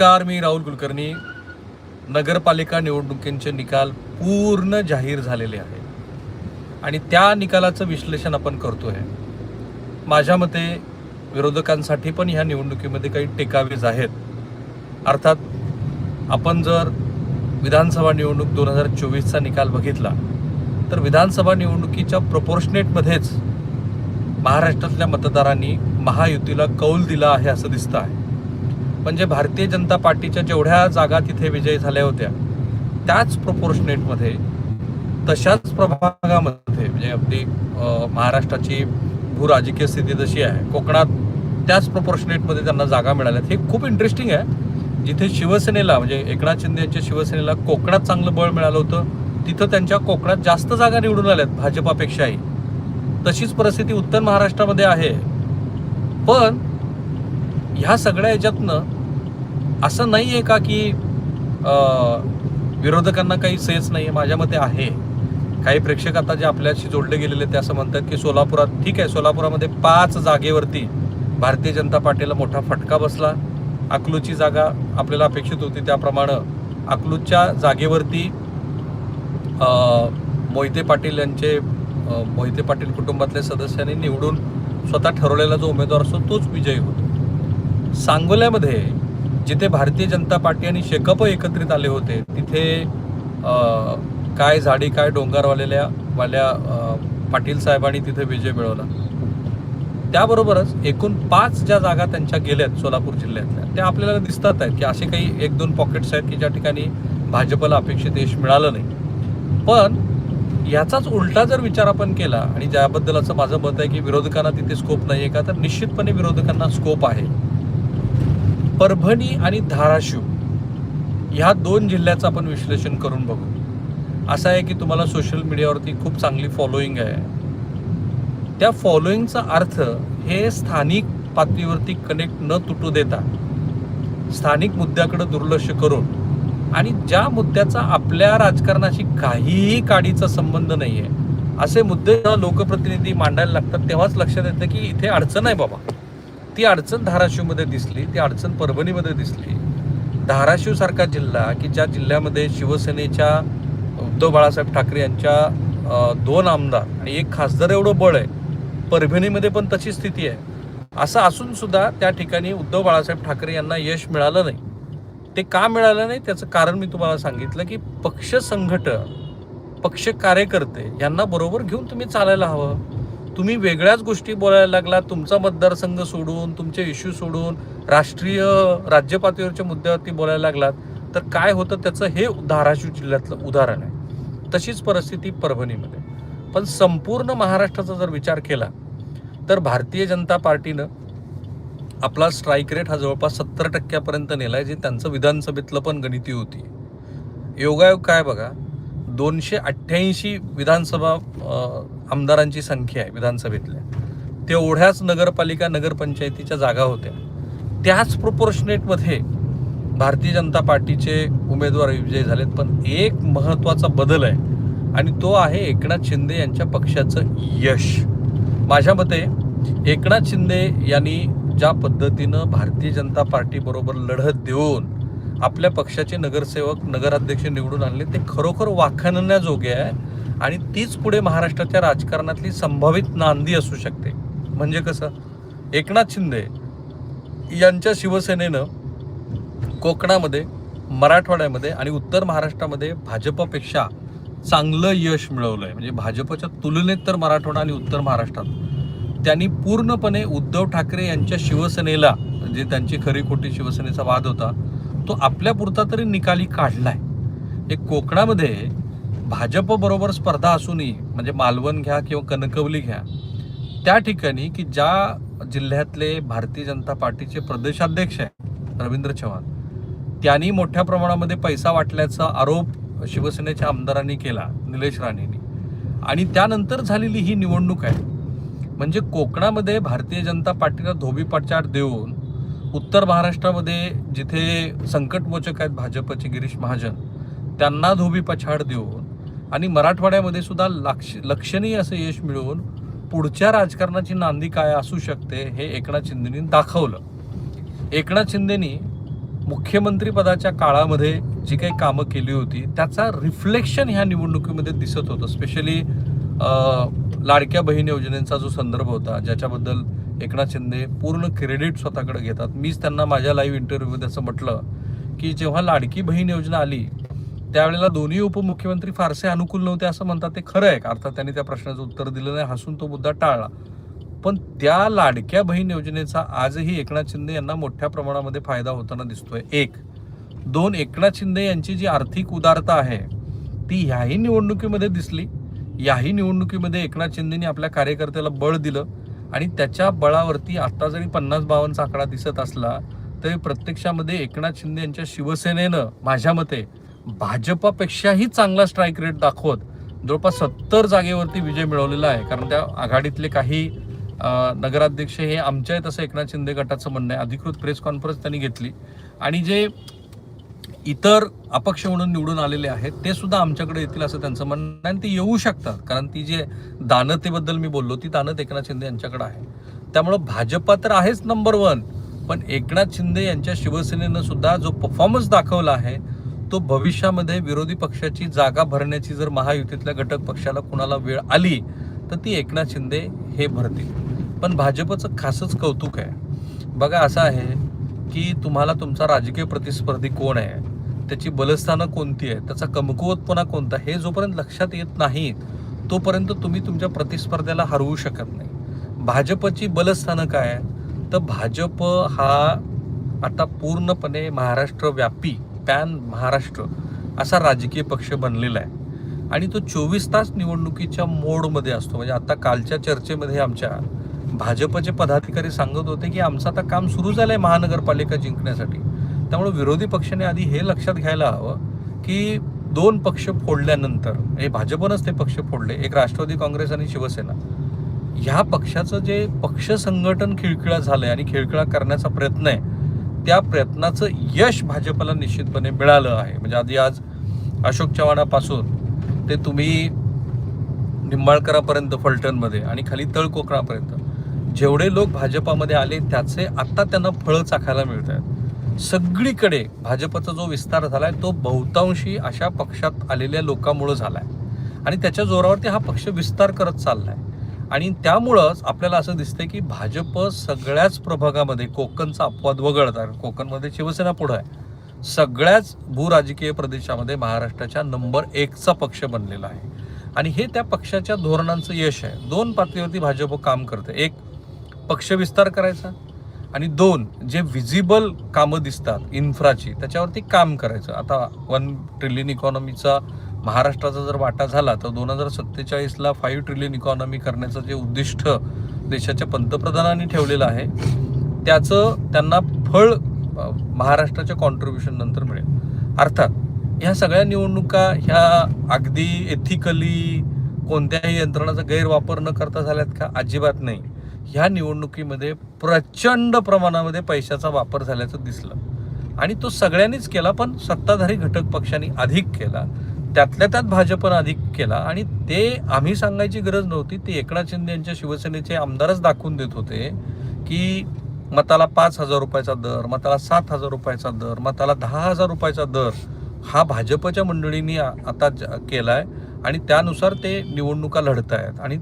नमस्कार मी राहुल कुलकर्णी. नगरपालिका निवडणुकींचे निकाल पूर्ण जाहीर झालेले आहे आणि त्या निकालाचं विश्लेषण आपण करतो आहे माझ्या मते विरोधकांसाठी पण ह्या निवडणुकीमध्ये काही टेकावेज आहेत. अर्थात आपण जर विधानसभा निवडणूक दोन हजार चोवीसचा निकाल बघितला तर विधानसभा निवडणुकीच्या प्रपोर्शनेटमध्येच महाराष्ट्रातल्या मतदारांनी महायुतीला कौल दिला आहे असं दिसतं आहे. म्हणजे भारतीय जनता पार्टीच्या जेवढ्या जागा तिथे विजयी झाल्या होत्या त्याच प्रपोर्शनेटमध्ये तशाच प्रभागामध्ये म्हणजे अगदी महाराष्ट्राची भू राजकीय स्थिती जशी आहे कोकणात त्याच प्रपोर्शनेटमध्ये त्यांना जागा मिळाल्यात हे खूप इंटरेस्टिंग आहे. जिथे शिवसेनेला म्हणजे एकनाथ शिंदे यांच्या शिवसेनेला कोकणात चांगलं बळ मिळालं होतं तिथं त्यांच्या कोकणात जास्त जागा निवडून आल्यात भाजपापेक्षाही. तशीच परिस्थिती उत्तर महाराष्ट्रामध्ये आहे. पण ह्या सगळ्या याच्यातनं असं नाही आहे का की विरोधकांना काही सेच नाही आहे माझ्या मते आहे. काही प्रेक्षक आता जे आपल्याशी जोडले गेलेले ते असं म्हणतात की सोलापुरात ठीक आहे सोलापुरामध्ये पाच जागेवरती भारतीय जनता पार्टीला मोठा फटका बसला. अकलूची जागा आपल्याला अपेक्षित होती. त्याप्रमाणे अकलूजच्या जागेवरती मोहिते पाटील यांचे मोहिते पाटील कुटुंबातल्या सदस्यांनी निवडून स्वतः ठरवलेला जो उमेदवार असतो तोच विजयी होतो. सांगोल्यामध्ये जिथे भारतीय जनता पार्टी आणि शेकप एकत्रित आले होते तिथे काय झाडी काय डोंगरवालेल्या वाल्या पाटील साहेबांनी तिथे विजय मिळवला. त्याबरोबरच एकूण पाच ज्या जागा त्यांच्या गेल्यात सोलापूर जिल्ह्यातल्या त्या आपल्याला दिसतात आहेत की असे काही एक दोन पॉकेट्स आहेत की ज्या ठिकाणी भाजपला अपेक्षित यश मिळालं नाही. पण याचाच उलटा जर विचार आपण केला आणि ज्याबद्दल असं माझं मत आहे की विरोधकांना तिथे स्कोप नाही आहे का तर निश्चितपणे विरोधकांना स्कोप आहे. परभणी आणि धाराशिव ह्या दोन जिल्ह्याचं आपण विश्लेषण करून बघू. असं आहे की तुम्हाला सोशल मीडियावरती खूप चांगली फॉलोईंग आहे. त्या फॉलोईंगचा अर्थ हे स्थानिक पातळीवरती कनेक्ट न तुटू देता स्थानिक मुद्द्याकडे दुर्लक्ष करून आणि ज्या मुद्द्याचा आपल्या राजकारणाशी काहीही काडीचा संबंध नाही आहे असे मुद्दे जेव्हा लोकप्रतिनिधी मांडायला लागतात तेव्हाच लक्षात येतं की इथे अडचण आहे बाबा. ती अडचण धाराशिवमध्ये दिसली ती अडचण परभणीमध्ये दिसली. धाराशिवसारखा जिल्हा की ज्या जिल्ह्यामध्ये शिवसेनेच्या उद्धव बाळासाहेब ठाकरे यांच्या दोन आमदार आणि एक खासदार एवढं बळ आहे परभणीमध्ये पण तशी स्थिती आहे. असं असून सुद्धा त्या ठिकाणी उद्धव बाळासाहेब ठाकरे यांना यश मिळालं नाही. ते का मिळालं नाही? त्याचं कारण मी तुम्हाला सांगितलं की पक्ष संघटक पक्ष कार्यकर्ते यांना बरोबर घेऊन तुम्ही चालायला हवं. तुम्ही वेगळ्याच गोष्टी बोलायला लागला तुमचा मतदारसंघ सोडून तुमचे इश्यू सोडून राष्ट्रीय राज्य पातळीवरच्या मुद्द्यावरती बोलायला लागलात तर काय होतं त्याचं? हे धाराशिव जिल्ह्यातलं उदाहरण आहे. तशीच परिस्थिती परभणीमध्ये. पण संपूर्ण महाराष्ट्राचा जर विचार केला तर भारतीय जनता पार्टीनं आपला स्ट्राईक रेट हा जवळपास सत्तर टक्क्यापर्यंत नेलाय जे त्यांचं विधानसभेतलं पण गणिती होती. योगायोग काय बघा? दोनशे अठ्ठ्याऐंशी विधानसभा आमदारांची संख्या आहे विधानसभेतल्या. तेवढ्याच नगरपालिका नगरपंचायतीच्या जागा होत्या. त्याच प्रोपोर्शनेटमध्ये भारतीय जनता पार्टीचे उमेदवार विजयी झालेत. पण एक महत्त्वाचा बदल आहे आणि तो आहे एकनाथ शिंदे यांच्या पक्षाचं यश. माझ्या मते एकनाथ शिंदे यांनी ज्या पद्धतीनं भारतीय जनता पार्टीबरोबर लढत देऊन आपल्या पक्षाचे नगरसेवक नगराध्यक्ष निवडून आणले ते खरोखर वाखाणण्याजोगे आहे आणि तीच पुढे महाराष्ट्राच्या राजकारणातली संभावित नांदी असू शकते. म्हणजे कसं? एकनाथ शिंदे यांच्या शिवसेनेनं कोकणामध्ये मराठवाड्यामध्ये आणि उत्तर महाराष्ट्रामध्ये भाजपपेक्षा चांगलं यश मिळवलं आहे म्हणजे भाजपच्या तुलनेत तर मराठवाडा आणि उत्तर महाराष्ट्रात त्यांनी पूर्णपणे उद्धव ठाकरे यांच्या शिवसेनेला म्हणजे त्यांची खरी खोटी शिवसेनेचा वाद होता तो आपल्या पुरता तरी निकाली काढलाय. एक कोकणामध्ये भाजप बरोबर स्पर्धा असूनही म्हणजे मालवण घ्या किंवा कणकवली घ्या त्या ठिकाणी की ज्या जिल्ह्यातले भारतीय जनता पार्टीचे प्रदेशाध्यक्ष आहेत रवींद्र चव्हाण त्यांनी मोठ्या प्रमाणामध्ये पैसा वाटल्याचा आरोप शिवसेनेच्या आमदारांनी केला निलेश राणेंनी. आणि त्यानंतर झालेली ही निवडणूक आहे. म्हणजे कोकणामध्ये भारतीय जनता पार्टीला धोबीपछाड देऊन उत्तर महाराष्ट्रामध्ये जिथे संकटमोचक आहेत भाजपचे गिरीश महाजन त्यांना धोबीपछाड देऊन आणि मराठवाड्यामध्ये सुद्धा लक्ष लक्षणीय असं यश मिळवून पुढच्या राजकारणाची नांदी काय असू शकते हे एकनाथ शिंदेनी दाखवलं. एकनाथ शिंदेनी मुख्यमंत्रीपदाच्या काळामध्ये जी काही कामं केली होती त्याचा रिफ्लेक्शन ह्या निवडणुकीमध्ये दिसत होतं. स्पेशली लाडक्या बहीण योजनेचा जो संदर्भ होता ज्याच्याबद्दल एकनाथ शिंदे पूर्ण क्रेडिट स्वतःकडे घेतात. मीच त्यांना माझ्या लाईव्ह इंटरव्ह्यूमध्ये असं म्हटलं की जेव्हा लाडकी बहीण योजना आली त्यावेळेला दोन्ही उपमुख्यमंत्री फारसे अनुकूल नव्हते असं म्हणतात ते खरं आहे. अर्थात त्यांनी त्या प्रश्नाचं उत्तर दिलं नाही हसून तो मुद्दा टाळला. पण त्या लाडक्या बहीण योजनेचा आजही एकनाथ शिंदे यांना मोठ्या प्रमाणामध्ये फायदा होताना दिसतोय. एक. दोन एकनाथ शिंदे यांची जी आर्थिक उदारता आहे ती ह्याही निवडणुकीमध्ये दिसली. याही निवडणुकीमध्ये एकनाथ शिंदेनी आपल्या कार्यकर्त्याला बळ दिलं. आणि त्याच्या बळावरती आता जरी पन्नास बावन्नचा आकडा दिसत असला तरी प्रत्यक्षामध्ये एकनाथ शिंदे यांच्या शिवसेनेनं माझ्या मते भाजपापेक्षाही चांगला स्ट्राईक रेट दाखवत जवळपास सत्तर जागेवरती विजय मिळवलेला आहे. कारण त्या आघाडीतले काही नगराध्यक्ष हे आमच्या आहेत असं एकनाथ शिंदे गटाचं म्हणणं आहे. अधिकृत प्रेस कॉन्फरन्स त्यांनी घेतली. आणि जे इतर अपक्ष म्हणून निवडून आलेले आहेत ते सुद्धा आमच्याकडे येतील असं त्यांचं म्हणणं आहे आणि ते येऊ शकतात. कारण ती जे दानतेबद्दल मी बोललो ती दानत एकनाथ शिंदे यांच्याकडे आहे. त्यामुळं भाजपा तर आहेच नंबर वन पण एकनाथ शिंदे यांच्या शिवसेनेनं सुद्धा जो परफॉर्मन्स दाखवला आहे तो भविष्यामध्ये विरोधी पक्षाची जागा भरण्याची जर महायुतीतल्या घटक पक्षाला कुणाला वेळ आली तर ती एकनाथ शिंदे हे भरतील. पण भाजपचं खासच कौतुक आहे. बघा असं आहे की तुम्हाला तुमचा राजकीय प्रतिस्पर्धी कोण आहे? त्याची बलस्थानं कोणती आहे त्याचा कमकुवतपणा कोणता? हे जोपर्यंत लक्षात येत नाही तोपर्यंत तुम्ही तुमच्या प्रतिस्पर्ध्याला हरवू शकत नाही. भाजपची बलस्थानं काय आहे तर भाजप हा आता पूर्णपणे महाराष्ट्र व्यापी पॅन महाराष्ट्र असा राजकीय पक्ष बनलेला आहे. आणि तो चोवीस तास निवडणुकीच्या मोडमध्ये असतो. म्हणजे आता कालच्या चर्चेमध्ये आमच्या भाजपचे पदाधिकारी सांगत होते की आमचं आता काम सुरू झालं आहे महानगरपालिका जिंकण्यासाठी. त्यामुळे विरोधी पक्षाने आधी हे लक्षात घ्यायला हवं की दोन पक्ष फोडल्यानंतर हे भाजपनंच ते पक्ष फोडले एक राष्ट्रवादी काँग्रेस आणि शिवसेना. ह्या पक्षाचं जे पक्ष संघटन खिळखिळा आहे आणि खिळखिळा करण्याचा प्रयत्न आहे त्या प्रयत्नाचं यश भाजपला निश्चितपणे मिळालं आहे. म्हणजे आधी आज अशोक चव्हाणापासून ते तुम्ही निंबाळकरापर्यंत फलटणमध्ये आणि खाली तळकोकणापर्यंत जेवढे लोक भाजपामध्ये आले त्याचे आत्ता त्यांना फळं चाखायला मिळत आहेत सगळीकडे भाजपचा जो विस्तार झाला आहे तो बहुतांशी अशा पक्षात आलेल्या लोकांमुळं झाला आहे आणि त्याच्या जोरावरती हा पक्ष विस्तार करत चालला आहे आणि त्यामुळंच आपल्याला असं दिसतंय की भाजप सगळ्याच प्रभागामध्ये कोकणचा अपवाद वगळता कोकणमध्ये शिवसेना पुढं आहे. सगळ्याच भूराजकीय प्रदेशामध्ये महाराष्ट्राच्या नंबर एकचा पक्ष बनलेला आहे. आणि हे त्या पक्षाच्या धोरणांचं यश आहे. दोन पातळीवरती भाजप काम करते एक पक्ष विस्तार करायचा. आणि दोन जे व्हिजिबल कामं दिसतात इन्फ्राची त्याच्यावरती काम करायचं. आता वन ट्रिलियन इकॉनॉमीचा महाराष्ट्राचा जर वाटा झाला तर दोन हजार सत्तेचाळीसला फाईव्ह ट्रिलियन इकॉनॉमी करण्याचं जे उद्दिष्ट देशाच्या पंतप्रधानांनी ठेवलेलं आहे त्याचं त्यांना फळ महाराष्ट्राच्या कॉन्ट्रीब्युशन नंतर मिळेल. अर्थात ह्या सगळ्या निवडणुका ह्या अगदी एथिकली कोणत्याही यंत्रणाचा गैरवापर न करता झाल्यात का? अजिबात नाही. ह्या निवडणुकीमध्ये प्रचंड प्रमाणामध्ये पैशाचा वापर झाल्याचं दिसलं. आणि तो सगळ्यांनीच केला पण सत्ताधारी घटक पक्षांनी अधिक केला. त्यातल्या त्यात भाजपनं अधिक केला. आणि ते आम्ही सांगायची गरज नव्हती. ते एकनाथ शिंदे यांच्या शिवसेनेचे आमदारच दाखवून देत होते की मताला पाच हजार रुपयाचा दर मताला सात हजार रुपयाचा दर मताला दहा हजार रुपयाचा दर हा भाजपच्या मंडळींनी आता ज- आहे आणि त्यानुसार ते निवडणुका लढत आहेत आणि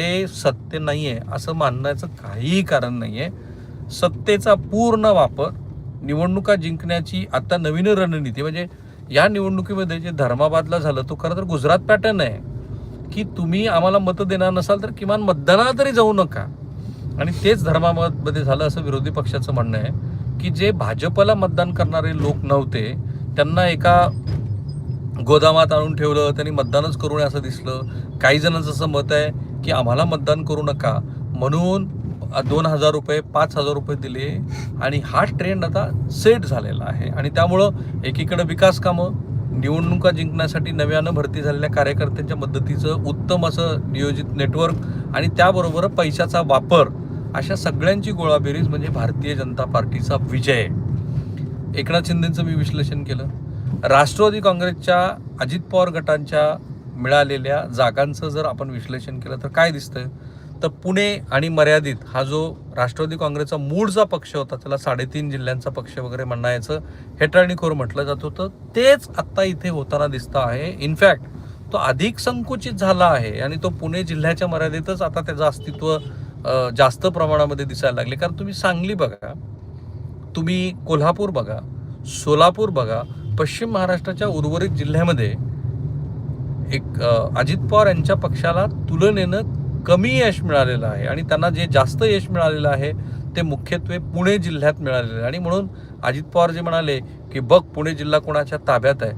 ते सत्य नाही आहे असं मानण्याचं काहीही कारण नाही आहे सत्तेचा पूर्ण वापर निवडणुका जिंकण्याची आता नवीन रणनीती म्हणजे या निवडणुकीमध्ये जे धर्माबादला झालं तो खरं तर गुजरात पॅटर्न आहे. की तुम्ही आम्हाला मतं देणार नसाल तर किमान मतदानाला तरी जाऊ नका. आणि तेच धर्माबादमध्ये झालं असं विरोधी पक्षाचं म्हणणं आहे की जे भाजपला मतदान करणारे लोक नव्हते त्यांना एका गोदामात आणून ठेवलं त्यांनी मतदानच करू नये असं दिसलं. काही जणांचं असं मत आहे की आम्हाला मतदान करू नका म्हणून दोन हजार रुपये पाच हजार रुपये दिले आणि हा ट्रेंड आता सेट झालेला आहे. आणि त्यामुळं एकीकडे विकास कामं निवडणुका जिंकण्यासाठी नव्यानं भरती झालेल्या कार्यकर्त्यांच्या मदतीचं उत्तम असं नियोजित नेटवर्क आणि त्याबरोबर पैशाचा वापर अशा सगळ्यांची गोळाबेरीज म्हणजे भारतीय जनता पार्टीचा विजय. एकनाथ शिंदेचं मी विश्लेषण केलं. राष्ट्रवादी काँग्रेसच्या अजित पवार गटांच्या मिळालेल्या जागांचं जर आपण विश्लेषण केलं तर काय दिसतंय? तर पुणे आणि मर्यादित हा जो राष्ट्रवादी काँग्रेसचा मूळचा पक्ष होता त्याला साडेतीन जिल्ह्यांचा पक्ष वगैरे म्हणायचं हेटाळणीखोर म्हटलं जात होतं. तेच आत्ता इथे होताना दिसतं आहे. इनफॅक्ट तो अधिक संकुचित झाला आहे आणि तो पुणे जिल्ह्याच्या मर्यादेतच आता त्याचं अस्तित्व जास्त प्रमाणामध्ये दिसायला लागले. कारण तुम्ही सांगली बघा तुम्ही कोल्हापूर बघा सोलापूर बघा पश्चिम महाराष्ट्राच्या उर्वरित जिल्ह्यामध्ये एक अजित पवार यांच्या पक्षाला तुलनेनं कमी यश मिळालेलं आहे आणि त्यांना जे जास्त यश मिळालेलं आहे ते मुख्यत्वे पुणे जिल्ह्यात मिळालेलं आहे. आणि म्हणून अजित पवार जे म्हणाले की बघ पुणे जिल्हा कोणाच्या ताब्यात आहे.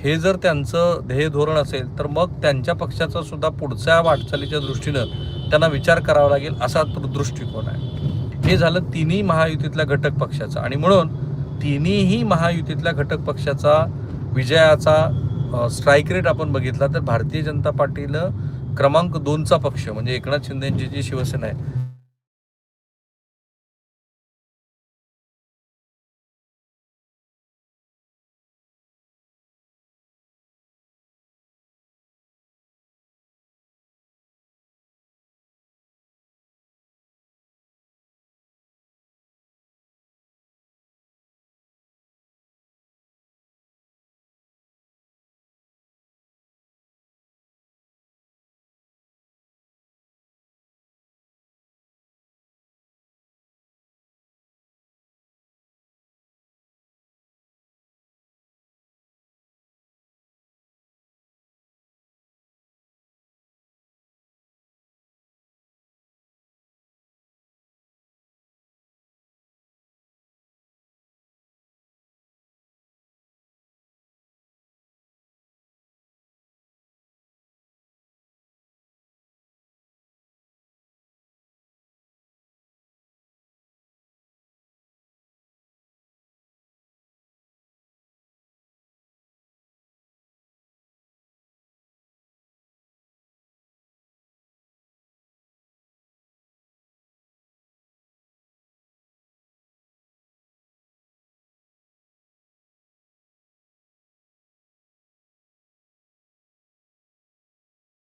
हे जर त्यांचं ध्येय धोरण असेल तर मग त्यांच्या पक्षाचा सुद्धा पुढच्या वाटचालीच्या दृष्टीनं त्यांना विचार करावा लागेल असा दृष्टिकोन आहे. हे झालं तिन्ही महायुतीतल्या घटक पक्षाचं. आणि म्हणून तिन्हीही महायुतीतल्या घटक पक्षाचा विजयाचा स्ट्राईक रेट आपण बघितला तर भारतीय जनता पार्टीनं क्रमांक दोनचा पक्ष म्हणजे एकनाथ शिंदेंची जी शिवसेना आहे